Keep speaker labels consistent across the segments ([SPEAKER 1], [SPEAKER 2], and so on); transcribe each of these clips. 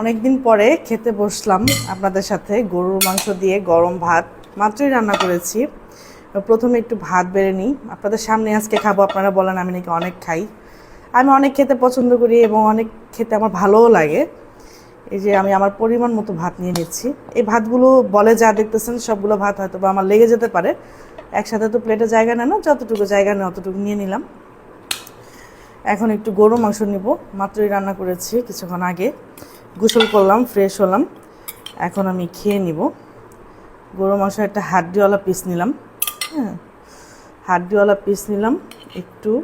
[SPEAKER 1] অনেক দিন পরে খেতে বসলাম আপনাদের সাথে, গরুর মাংস দিয়ে গরম ভাত, মাত্রই রান্না করেছি। প্রথমে একটু ভাত বেড়ে নিই। আপনাদের সামনে আজকে খাব, আপনারা বলেন আমি নাকি অনেক খাই। আমি অনেক খেতে পছন্দ করি এবং অনেক খেতে আমার ভালোও লাগে। এই যে আমি আমার পরিমাণ মতো ভাত নিয়ে নিচ্ছি। এই ভাতগুলো বলে যা দেখতেছেন, সবগুলো ভাত হয়তো বা আমার লেগে যেতে পারে। একসাথে তো প্লেটে জায়গা নেয় না, যতটুকু জায়গা নেয় অতটুকু নিয়ে নিলাম। এখন একটু গরু মাংস নিব। মাত্রই রান্না করেছি কিছুক্ষণ আগে। গোসল করলাম ফ্রেশ হলাম। এখন আমি খেয়ে নিব। গরু মাংস একটা হাড্ডিওয়ালা পিস নিলাম। হ্যাঁ হাড্ডিওয়ালা পিস নিলাম। একটু,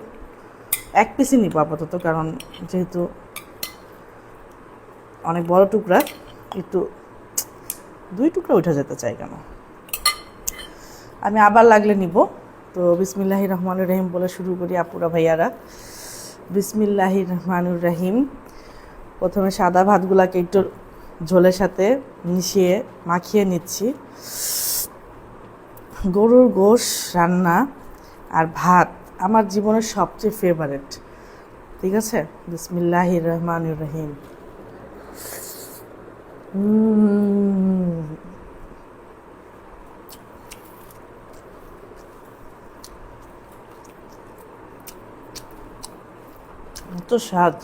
[SPEAKER 1] এক পিসই নিব আপাতত, কারণ যেহেতু অনেক বড় টুকরা, একটু, দুই টুকরা উঠে যেতে চাই কেন? আমি আবার লাগলে নিব। তো বিসমিল্লাহি রহমান রহিম বলে শুরু করি, আপুরা ভাইয়ারা। বিসমিল্লাহি রহমানুর রহিম। প্রথমে সাদা ভাতগুলাকে একটু ঝোলের সাথে মিশিয়ে মাখিয়ে নিচ্ছি। গরুর গোশ, রান্না আর ভাত আমার জীবনের সবচেয়ে ফেভারেট ঠিক আছে? বিসমিল্লাহির রহমানুর রহিম। তো স্বাদ।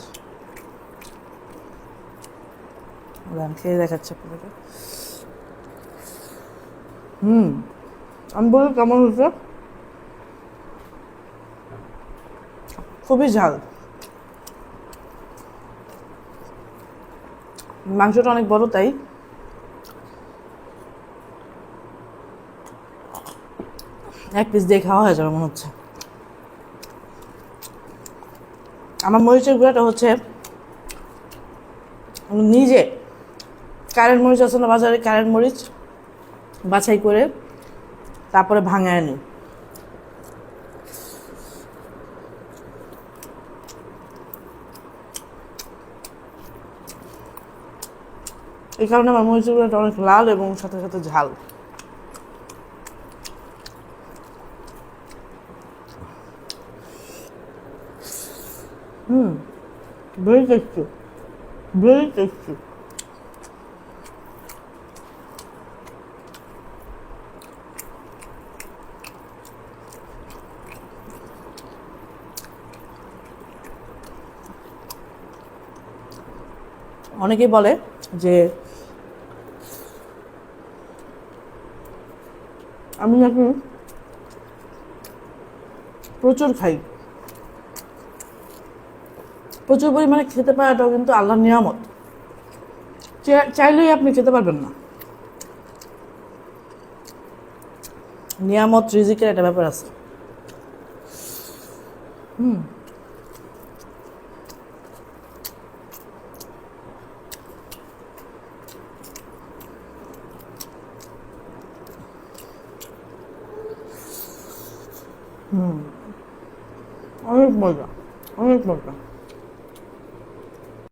[SPEAKER 1] দাঁড়ান, খেয়ে দেখাচ্ছে আপনাকে হুম আমি বলি কেমন হচ্ছে খুবই ঝাল। মাংসটা অনেক বড় তাই? এক পিস দিয়ে খাওয়া হয়ে যাবে মনে হচ্ছে। আমার মরিচের গুঁড়াটা হচ্ছে নিজে কারেন্ট মরিচ আছে না বাজারে কারেন্ট মরিচ, বাছাই করে তারপরে ভাঙায় আনি এই কারণে আমার মরিচের গুঁড়াটা অনেক লাল এবং সাথে সাথে ঝাল। হুম, very tasty very tasty অনেকেই বলে যে আমি নাকি প্রচুর খাই। প্রচুর পরিমাণে খেতে পারাটাও কিন্তু আল্লাহর নিয়ামত। চাইলেই আপনি খেতে পারবেন না। নিয়ামত, রিজিকের একটা ব্যাপার আছে। হুম। হুম অনেক মজা অনেক মজা।